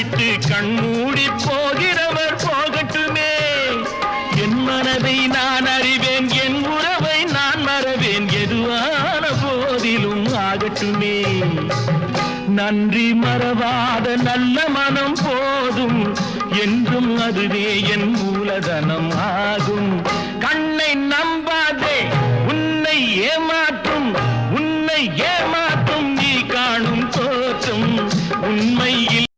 விட்டு கண்மூடி போகிறவர் போகட்டுமே. என் மனதை நான் அறிவேன் என் உறவை நான் மறவேன். எதுவான போதிலும் ஆகட்டுமே. நன்றி மறவாத நல்ல மனம் போதும். என்றும் அதுவே என் மூலதனம் ஆகும். கண்ணை நம்பாதே உன்னை ஏமாற்றும். உன்னை ஏமாற்றும் நீ காணும் தோற்றம். உண்மையில்